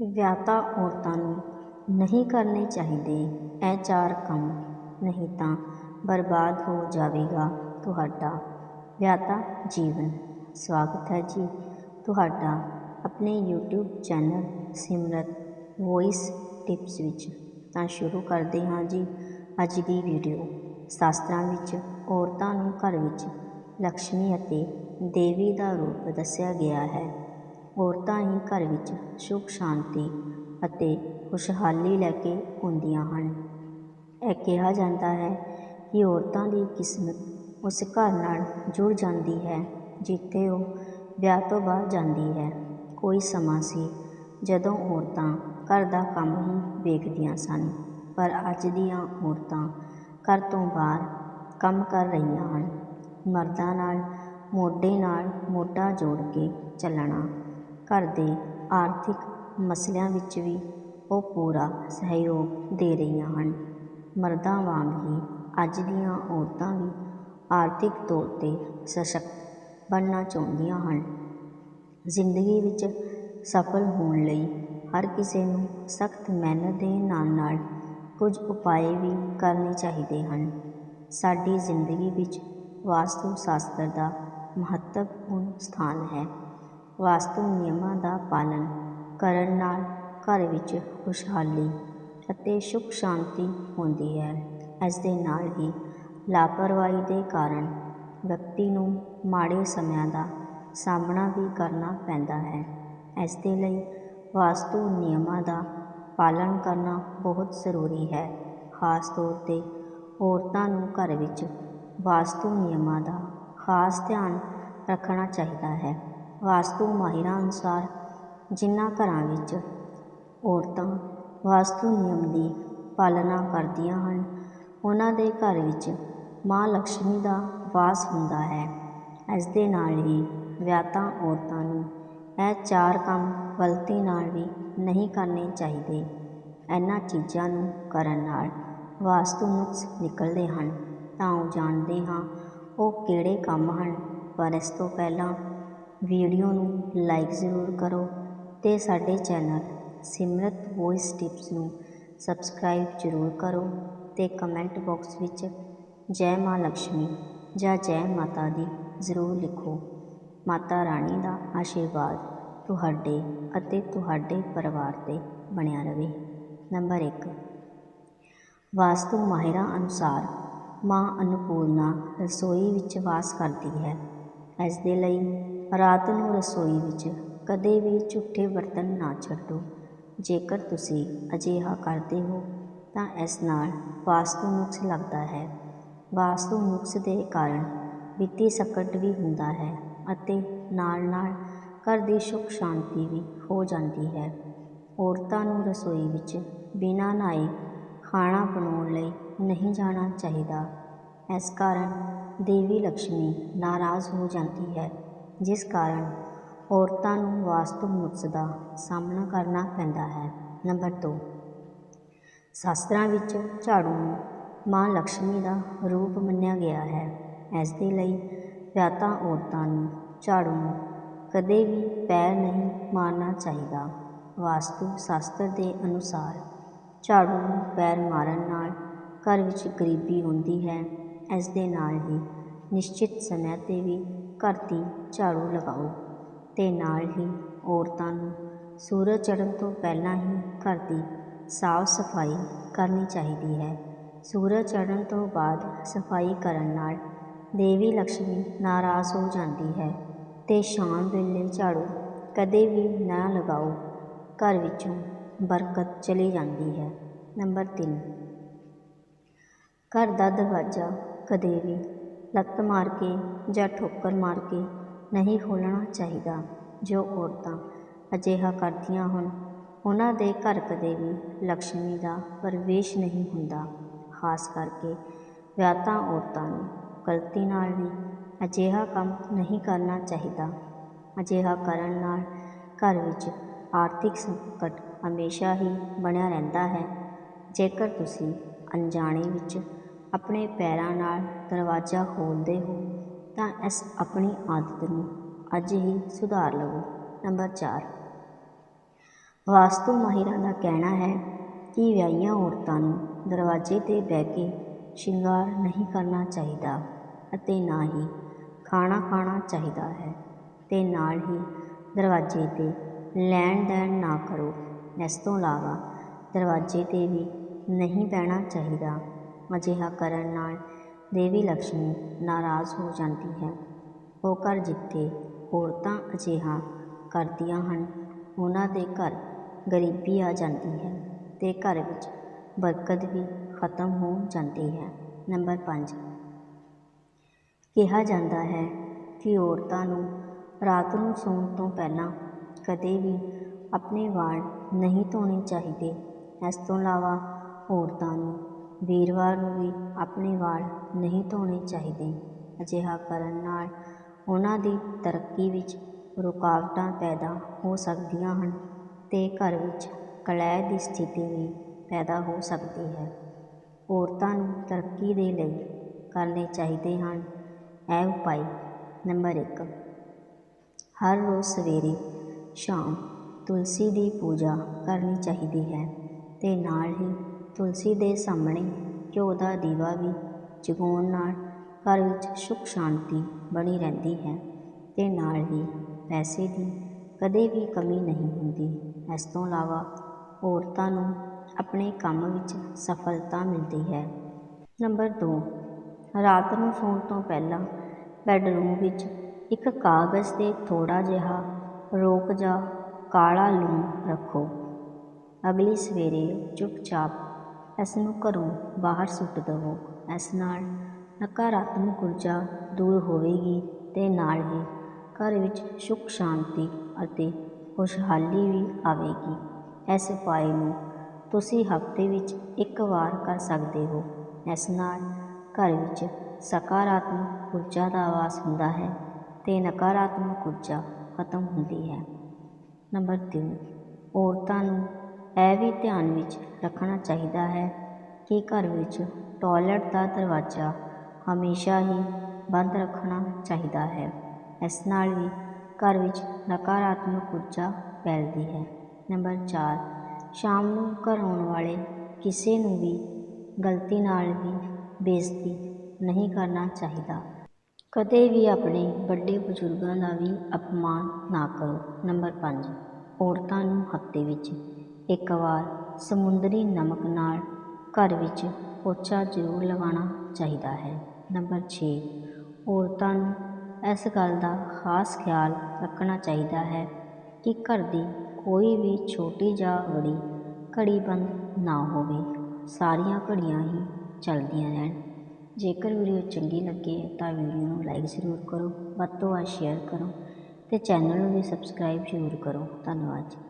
ਵਿਆਹੁਤਾ ਔਰਤਾਂ ਨੂੰ ਨਹੀਂ ਕਰਨੇ ਚਾਹੀਦੇ। ਇਹ ਚਾਰ ਕੰਮ ਨਹੀਂ ਤਾਂ ਬਰਬਾਦ ਹੋ ਜਾਵੇਗਾ ਤੁਹਾਡਾ। ਵਿਆਹੁਤਾ ਜੀਵਨ। ਸਵਾਗਤ ਹੈ ਜੀ। ਤੁਹਾਡਾ ਆਪਣੇ YouTube channel Simrat voice tips ਵਿੱਚ। ਤਾਂ ਸ਼ੁਰੂ ਕਰਦੇ ਹਾਂ ਜੀ ਅੱਜ ਦੀ ਵੀਡੀਓ। ਸ਼ਾਸਤਰਾਂ ਵਿੱਚ ਔਰਤਾਂ ਨੂੰ ਘਰ ਵਿੱਚ ਲਕਸ਼ਮੀ ਅਤੇ ਦੇਵੀ ਦਾ ਰੂਪ ਦੱਸਿਆ ਗਿਆ ਹੈ। ਔਰਤਾਂ ਹੀ ਘਰ ਵਿੱਚ ਸੁੱਖ, ਸ਼ਾਂਤੀ ਅਤੇ ਖੁਸ਼ਹਾਲੀ ਲੈ ਕੇ ਆਉਂਦੀਆਂ ਹਨ। ਇਹ ਕਿਹਾ ਜਾਂਦਾ ਹੈ ਕਿ ਔਰਤਾਂ ਦੀ ਕਿਸਮਤ ਉਸ ਘਰ ਨਾਲ ਜੁੜ ਜਾਂਦੀ ਹੈ, ਜਿੱਥੇ ਉਹ ਵਿਆਹ ਤੋਂ ਬਾਅਦ ਜਾਂਦੀ ਹੈ। ਕੋਈ ਸਮਾਂ ਸੀ ਜਦੋਂ ਔਰਤਾਂ ਘਰ ਦਾ ਕੰਮ ਹੀ ਵੇਖਦੀਆਂ ਸਨ, ਪਰ ਅੱਜ ਦੀਆਂ ਔਰਤਾਂ ਘਰ ਤੋਂ ਬਾਹਰ ਕੰਮ ਕਰ ਰਹੀਆਂ ਹਨ। ਮਰਦਾਂ ਨਾਲ, ਮੋਢੇ ਨਾਲ ਮੋਢਾ ਜੋੜ ਕੇ ਚੱਲਣਾ ਘਰ ਦੇ ਆਰਥਿਕ ਮਸਲਿਆਂ ਵਿੱਚ ਵੀ ਉਹ ਪੂਰਾ ਸਹਿਯੋਗ ਦੇ ਰਹੀਆਂ ਹਨ। ਮਰਦਾਂ ਵਾਂਗ ਹੀ ਅੱਜ ਦੀਆਂ ਔਰਤਾਂ ਵੀ ਆਰਥਿਕ ਤੌਰ 'ਤੇ ਸਸ਼ਕਤ ਬਣਨਾ ਚਾਹੁੰਦੀਆਂ ਹਨ। ਜ਼ਿੰਦਗੀ ਵਿੱਚ ਸਫਲ ਹੋਣ ਲਈ ਹਰ ਕਿਸੇ ਨੂੰ ਸਖਤ ਮਿਹਨਤ ਦੇ ਨਾਲ ਨਾਲ ਕੁਝ ਉਪਾਅ ਵੀ ਕਰਨੇ ਚਾਹੀਦੇ ਹਨ। ਸਾਡੀ ਜ਼ਿੰਦਗੀ ਵਿੱਚ ਵਾਸਤੂ ਸ਼ਾਸਤਰ ਦਾ ਮਹੱਤਵਪੂਰਨ ਸਥਾਨ ਹੈ। ਵਾਸਤੂ ਨਿਯਮਾਂ ਦਾ ਪਾਲਣ ਕਰਨ ਨਾਲ ਘਰ ਵਿੱਚ ਖੁਸ਼ਹਾਲੀ ਅਤੇ ਸੁੱਖ ਸ਼ਾਂਤੀ ਹੁੰਦੀ ਹੈ। ਇਸ ਦੇ ਨਾਲ ਹੀ ਲਾਪਰਵਾਹੀ ਦੇ ਕਾਰਨ ਵਿਅਕਤੀ ਨੂੰ ਮਾੜੇ ਸਮਿਆਂ ਦਾ ਸਾਹਮਣਾ ਵੀ ਕਰਨਾ ਪੈਂਦਾ ਹੈ। ਇਸ ਦੇ ਲਈ ਵਾਸਤੂ ਨਿਯਮਾਂ ਦਾ ਪਾਲਣ ਕਰਨਾ ਬਹੁਤ ਜ਼ਰੂਰੀ ਹੈ। ਖਾਸ ਤੌਰ 'ਤੇ ਔਰਤਾਂ ਨੂੰ ਘਰ ਵਿੱਚ ਵਾਸਤੂ ਨਿਯਮਾਂ ਦਾ ਖਾਸ ਧਿਆਨ ਰੱਖਣਾ ਚਾਹੀਦਾ ਹੈ। ਵਾਸਤੂ ਮਾਹਿਰਾਂ ਅਨੁਸਾਰ ਜਿਨ੍ਹਾਂ ਘਰਾਂ ਵਿੱਚ ਔਰਤਾਂ ਵਾਸਤੂ ਨਿਯਮ ਦੀ ਪਾਲਣਾ ਕਰਦੀਆਂ ਹਨ, ਉਹਨਾਂ ਦੇ ਘਰ ਵਿੱਚ ਮਾਂ ਲਕਸ਼ਮੀ ਦਾ ਵਾਸ ਹੁੰਦਾ ਹੈ। ਇਸ ਦੇ ਨਾਲ ਹੀ ਵਿਆਹੁਤਾ ਔਰਤਾਂ ਨੂੰ ਇਹ ਚਾਰ ਕੰਮ ਗਲਤੀ ਨਾਲ ਵੀ ਨਹੀਂ ਕਰਨੇ ਚਾਹੀਦੇ। ਇਹਨਾਂ ਚੀਜ਼ਾਂ ਨੂੰ ਕਰਨ ਨਾਲ ਵਾਸਤੂ ਨੁਕਸ ਨਿਕਲਦੇ ਹਨ। ਤਾਂ ਉਹ ਜਾਣਦੇ ਹਾਂ ਉਹ ਕਿਹੜੇ ਕੰਮ ਹਨ, ਪਰ ਇਸ ਤੋਂ ਪਹਿਲਾਂ ਵੀਡੀਓ ਨੂੰ ਲਾਈਕ ਜ਼ਰੂਰ ਕਰੋ ਅਤੇ ਸਾਡੇ ਚੈਨਲ ਸਿਮਰਤ ਵੌਇਸ ਟਿਪਸ ਨੂੰ ਸਬਸਕ੍ਰਾਈਬ ਜ਼ਰੂਰ ਕਰੋ ਅਤੇ ਕਮੈਂਟ ਬਾਕਸ ਵਿੱਚ ਜੈ ਮਾਂ ਲక్ష్ਮੀ ਜਾਂ ਜੈ ਮਾਤਾ ਦੀ ਜ਼ਰੂਰ ਲਿਖੋ। ਮਾਤਾ ਰਾਣੀ ਦਾ ਆਸ਼ੀਰਵਾਦ ਤੁਹਾਡੇ ਅਤੇ ਤੁਹਾਡੇ ਪਰਿਵਾਰ 'ਤੇ ਬਣਿਆ ਰਹੇ ਨੰਬਰ 1 ਵਾਸਤੂ ਮਾਹਿਰਾਂ ਅਨੁਸਾਰ ਮਾਂ ਅਨਪੂਰਨਾ ਰਸੋਈ ਵਿੱਚ ਵਾਸ ਕਰਦੀ ਹੈ। ਇਸ ਦੇ ਲਈ ਰਾਤ ਨੂੰ ਰਸੋਈ ਵਿੱਚ ਕਦੇ ਵੀ ਝੂਠੇ ਬਰਤਨ ਨਾ ਛੱਡੋ। ਜੇਕਰ ਤੁਸੀਂ ਅਜਿਹਾ ਕਰਦੇ ਹੋ, ਤਾਂ ਇਸ ਨਾਲ ਵਾਸਤੂ ਨੁਕਸ ਲੱਗਦਾ ਹੈ। ਵਾਸਤੂ ਨੁਕਸ ਦੇ ਕਾਰਨ ਵਿੱਤੀ ਸੰਕਟ ਵੀ ਹੁੰਦਾ ਹੈ ਅਤੇ ਨਾਲ ਨਾਲ ਘਰ ਦੀ ਸੁੱਖ ਸ਼ਾਂਤੀ ਵੀ ਹੋ ਜਾਂਦੀ ਹੈ। ਔਰਤਾਂ ਨੂੰ ਰਸੋਈ ਵਿੱਚ ਬਿਨਾਂ ਨਹਾਏ ਖਾਣਾ ਬਣਾਉਣ ਲਈ ਨਹੀਂ ਜਾਣਾ ਚਾਹੀਦਾ। ਇਸ ਕਾਰਨ ਦੇਵੀ ਲక్ష్ਮੀ ਨਾਰਾਜ਼ ਹੋ ਜਾਂਦੀ ਹੈ। ਜਿਸ ਕਾਰਨ ਔਰਤਾਂ ਨੂੰ ਵਾਸਤੂ ਨੁਕਸ ਦਾ ਸਾਹਮਣਾ ਕਰਨਾ ਪੈਂਦਾ ਹੈ। ਨੰਬਰ 2 ਸ਼ਾਸਤਰਾਂ ਵਿੱਚ ਝਾੜੂ ਨੂੰ ਮਾਂ ਲక్ష్ਮੀ ਦਾ ਰੂਪ ਮੰਨਿਆ ਗਿਆ ਹੈ। ਇਸ ਦੇ ਲਈ ਵਿਆਹੁਤਾ ਔਰਤਾਂ ਨੂੰ ਝਾੜੂ ਨੂੰ ਕਦੇ ਵੀ ਪੈਰ ਨਹੀਂ ਮਾਰਨਾ ਚਾਹੀਦਾ। ਵਾਸਤੂ ਸ਼ਾਸਤਰ ਦੇ ਅਨੁਸਾਰ ਝਾੜੂ ਨੂੰ ਪੈਰ ਮਾਰਨ ਨਾਲ ਘਰ ਵਿੱਚ ਗਰੀਬੀ ਹੁੰਦੀ ਹੈ। ਇਸ ਦੇ ਨਾਲ ਹੀ ਨਿਸ਼ਚਿਤ ਸਮੇਂ 'ਤੇ ਵੀ ਘਰ ਦੀ ਝਾੜੂ ਲਗਾਓ ਅਤੇ ਨਾਲ ਹੀ ਔਰਤਾਂ ਨੂੰ ਸੂਰਜ ਚੜ੍ਹਨ ਤੋਂ ਪਹਿਲਾਂ ਹੀ ਘਰ ਦੀ ਸਾਫ਼ ਸਫ਼ਾਈ ਕਰਨੀ ਚਾਹੀਦੀ ਹੈ। ਸੂਰਜ ਚੜ੍ਹਨ ਤੋਂ ਬਾਅਦ ਸਫ਼ਾਈ ਕਰਨ ਨਾਲ ਦੇਵੀ ਲਕਸ਼ਮੀ ਨਾਰਾਜ਼ ਹੋ ਜਾਂਦੀ ਹੈ ਅਤੇ ਸ਼ਾਮ ਵੇਲੇ ਝਾੜੂ ਕਦੇ ਵੀ ਨਾ ਲਗਾਓ, ਘਰ ਵਿੱਚੋਂ ਬਰਕਤ ਚਲੀ ਜਾਂਦੀ ਹੈ। ਨੰਬਰ ਤਿੰਨ। ਘਰ ਦਾ ਦਰਵਾਜ਼ਾ ਕਦੇ ਵੀ ਲੱਤ ਮਾਰ ਕੇ ਜਾਂ ਠੋਕਰ ਮਾਰ ਕੇ ਨਹੀਂ ਖੋਲ੍ਹਣਾ ਚਾਹੀਦਾ, ਜੋ ਔਰਤਾਂ ਅਜਿਹਾ ਕਰਦੀਆਂ ਹਨ ਉਹਨਾਂ ਦੇ ਘਰ ਕਦੇ ਵੀ ਲక్ష్ਮੀ ਦਾ ਪ੍ਰਵੇਸ਼ ਨਹੀਂ ਹੁੰਦਾ, ਖਾਸ ਕਰਕੇ ਵਿਆਹੁਤਾ ਔਰਤਾਂ ਨੂੰ। ਗਲਤੀ ਨਾਲ ਵੀ ਅਜਿਹਾ ਕੰਮ ਨਹੀਂ ਕਰਨਾ ਚਾਹੀਦਾ। ਅਜਿਹਾ ਕਰਨ ਨਾਲ ਘਰ ਵਿੱਚ ਆਰਥਿਕ ਸੰਕਟ ਹਮੇਸ਼ਾ ਹੀ ਬਣਿਆ ਰਹਿੰਦਾ ਹੈ। ਜੇਕਰ ਤੁਸੀਂ ਅਣਜਾਣੇ ਵਿੱਚ ਆਪਣੇ ਪੈਰਾਂ ਨਾਲ ਦਰਵਾਜ਼ਾ ਖੋਲ੍ਹਦੇ ਹੋ, ਤਾਂ ਇਸ ਆਪਣੀ ਆਦਤ ਨੂੰ ਅੱਜ ਹੀ ਸੁਧਾਰ ਲਵੋ। ਨੰਬਰ 4 ਵਾਸਤੂ ਮਾਹਿਰਾਂ ਦਾ ਕਹਿਣਾ ਹੈ ਕਿ ਵਿਆਹੀਆਂ ਔਰਤਾਂ ਨੂੰ ਦਰਵਾਜ਼ੇ 'ਤੇ ਬਹਿ ਕੇ ਸ਼ਿੰਗਾਰ ਨਹੀਂ ਕਰਨਾ ਚਾਹੀਦਾ ਅਤੇ ਨਾ ਹੀ ਖਾਣਾ ਖਾਣਾ ਚਾਹੀਦਾ ਹੈ ਤੇ ਨਾਲ ਹੀ ਦਰਵਾਜ਼ੇ 'ਤੇ ਲੈਣ ਦੇਣ ਨਾ ਕਰੋ। ਇਸ ਤੋਂ ਇਲਾਵਾ ਦਰਵਾਜ਼ੇ 'ਤੇ ਵੀ ਨਹੀਂ ਬਹਿਣਾ ਚਾਹੀਦਾ। ਅਜਿਹਾ ਕਰਨ ਨਾਲ ਦੇਵੀ ਲਕਸ਼ਮੀ ਨਾਰਾਜ਼ ਹੋ ਜਾਂਦੀ ਹੈ। ਉਹ ਘਰ ਜਿੱਥੇ ਔਰਤਾਂ ਅਜਿਹਾ ਕਰਦੀਆਂ ਹਨ, ਉਹਨਾਂ ਦੇ ਘਰ ਗਰੀਬੀ ਆ ਜਾਂਦੀ ਹੈ ਅਤੇ ਘਰ ਵਿੱਚ ਬਰਕਤ ਵੀ ਖਤਮ ਹੋ ਜਾਂਦੀ ਹੈ। ਨੰਬਰ ਪੰਜ। ਕਿਹਾ ਜਾਂਦਾ ਹੈ ਕਿ ਔਰਤਾਂ ਨੂੰ ਰਾਤ ਨੂੰ ਸੌਣ ਤੋਂ ਪਹਿਲਾਂ ਕਦੇ ਵੀ ਆਪਣੇ ਵਾਲ ਨਹੀਂ ਧੋਣੇ ਚਾਹੀਦੇ। ਇਸ ਤੋਂ ਇਲਾਵਾ ਔਰਤਾਂ ਨੂੰ ਵੀਰਵਾਰ ਨੂੰ ਵੀ ਆਪਣੇ ਵਾਲ ਨਹੀਂ ਧੋਣੇ ਚਾਹੀਦੇ। ਅਜਿਹਾ ਕਰਨ ਨਾਲ ਉਹਨਾਂ ਦੀ ਤਰੱਕੀ ਵਿੱਚ ਰੁਕਾਵਟਾਂ ਪੈਦਾ ਹੋ ਸਕਦੀਆਂ ਹਨ ਅਤੇ ਘਰ ਵਿੱਚ ਕਲਹਿ ਦੀ ਸਥਿਤੀ ਵੀ ਪੈਦਾ ਹੋ ਸਕਦੀ ਹੈ। ਔਰਤਾਂ ਨੂੰ ਤਰੱਕੀ ਦੇ ਲਈ ਕਰਨੇ ਚਾਹੀਦੇ ਹਨ। ਇਹ ਉਪਾਅ ਨੰਬਰ 1 ਹਰ ਰੋਜ਼ ਸਵੇਰੇ ਸ਼ਾਮ ਤੁਲਸੀ ਦੀ ਪੂਜਾ ਕਰਨੀ ਚਾਹੀਦੀ ਹੈ ਅਤੇ ਨਾਲ ਹੀ ਤੁਲਸੀ ਦੇ ਸਾਹਮਣੇ ਘਿਓ ਦਾ ਦੀਵਾ ਵੀ ਜਗਾਉਣ ਨਾਲ ਘਰ ਵਿੱਚ ਸੁੱਖ ਸ਼ਾਂਤੀ ਬਣੀ ਰਹਿੰਦੀ ਹੈ ਤੇ ਨਾਲ ਹੀ ਪੈਸੇ ਦੀ ਕਦੇ ਵੀ ਕਮੀ ਨਹੀਂ ਹੁੰਦੀ। ਇਸ ਤੋਂ ਇਲਾਵਾ ਔਰਤਾਂ ਨੂੰ ਆਪਣੇ ਕੰਮ ਵਿੱਚ ਸਫਲਤਾ ਮਿਲਦੀ ਹੈ। ਨੰਬਰ 2 ਰਾਤ ਨੂੰ ਸੌਣ ਤੋਂ ਪਹਿਲਾਂ ਬੈੱਡਰੂਮ ਵਿੱਚ ਇੱਕ ਕਾਗਜ਼ 'ਤੇ ਥੋੜ੍ਹਾ ਜਿਹਾ ਰੋਕ ਜਾਂ ਕਾਲਾ ਲੂਣ ਰੱਖੋ। ਅਗਲੀ ਸਵੇਰੇ ਚੁੱਪਚਾਪ ਇਸ ਨੂੰ ਘਰੋਂ ਬਾਹਰ ਸੁੱਟ ਦੇਵੋ। ਇਸ ਨਾਲ ਨਕਾਰਾਤਮਕ ਊਰਜਾ ਦੂਰ ਹੋਵੇਗੀ ਅਤੇ ਨਾਲ ਹੀ ਘਰ ਵਿੱਚ ਸੁੱਖ, ਸ਼ਾਂਤੀ ਅਤੇ ਖੁਸ਼ਹਾਲੀ ਵੀ ਆਵੇਗੀ। ਇਸ ਉਪਾਅ ਨੂੰ ਤੁਸੀਂ ਹਫ਼ਤੇ ਵਿੱਚ ਇੱਕ ਵਾਰ ਕਰ ਸਕਦੇ ਹੋ। ਇਸ ਨਾਲ ਘਰ ਵਿੱਚ ਸਕਾਰਾਤਮਕ ਊਰਜਾ ਦਾ ਵਾਸ ਹੁੰਦਾ ਹੈ ਅਤੇ ਨਕਾਰਾਤਮਕ ਊਰਜਾ ਖਤਮ ਹੁੰਦੀ ਹੈ। ਨੰਬਰ ਤਿੰਨ, ਔਰਤਾਂ ਨੂੰ ਇਹ ਵੀ ਧਿਆਨ ਵਿੱਚ ਰੱਖਣਾ ਚਾਹੀਦਾ ਹੈ ਕਿ ਘਰ ਵਿੱਚ ਟੋਇਲਟ ਦਾ ਦਰਵਾਜ਼ਾ ਹਮੇਸ਼ਾ ਹੀ ਬੰਦ ਰੱਖਣਾ ਚਾਹੀਦਾ ਹੈ। ਇਸ ਨਾਲ ਵੀ ਘਰ ਵਿੱਚ ਨਕਾਰਾਤਮਕ ਊਰਜਾ ਫੈਲਦੀ ਹੈ। ਨੰਬਰ 4 ਸ਼ਾਮ ਨੂੰ ਘਰ ਆਉਣ ਵਾਲੇ ਕਿਸੇ ਨੂੰ ਵੀ ਗਲਤੀ ਨਾਲ ਵੀ ਬੇਇੱਜ਼ਤੀ ਨਹੀਂ ਕਰਨਾ ਚਾਹੀਦਾ। ਕਦੇ ਵੀ ਆਪਣੇ ਵੱਡੇ ਬਜ਼ੁਰਗਾਂ ਦਾ ਵੀ ਅਪਮਾਨ ਨਾ ਕਰੋ। ਨੰਬਰ 5 ਔਰਤਾਂ ਨੂੰ ਹਫ਼ਤੇ ਵਿੱਚ ਇੱਕ ਵਾਰ ਸਮੁੰਦਰੀ ਨਮਕ ਨਾਲ ਘਰ ਵਿੱਚ ਪੋਚਾ ਜ਼ਰੂਰ ਲਗਾਉਣਾ ਚਾਹੀਦਾ ਹੈ। ਨੰਬਰ 6 ਔਰਤਾਂ ਨੂੰ ਇਸ ਗੱਲ ਦਾ ਖਾਸ ਖਿਆਲ ਰੱਖਣਾ ਚਾਹੀਦਾ ਹੈ ਕਿ ਘਰ ਦੀ ਕੋਈ ਵੀ ਛੋਟੀ ਜਾਂ ਬੜੀ ਘੜੀ ਬੰਦ ਨਾ ਹੋਵੇ। ਸਾਰੀਆਂ ਘੜੀਆਂ ਹੀ ਚੱਲਦੀਆਂ ਰਹਿਣ। ਜੇਕਰ ਵੀਡੀਓ ਚੰਗੀ ਲੱਗੇ ਤਾਂ ਵੀਡੀਓ ਨੂੰ ਲਾਈਕ ਜ਼ਰੂਰ ਕਰੋ, ਵੱਧ ਤੋਂ ਵੱਧ ਸ਼ੇਅਰ ਕਰੋ ਅਤੇ ਚੈਨਲ ਨੂੰ ਵੀ ਸਬਸਕ੍ਰਾਈਬ ਜ਼ਰੂਰ ਕਰੋ। ਧੰਨਵਾਦ ਜੀ।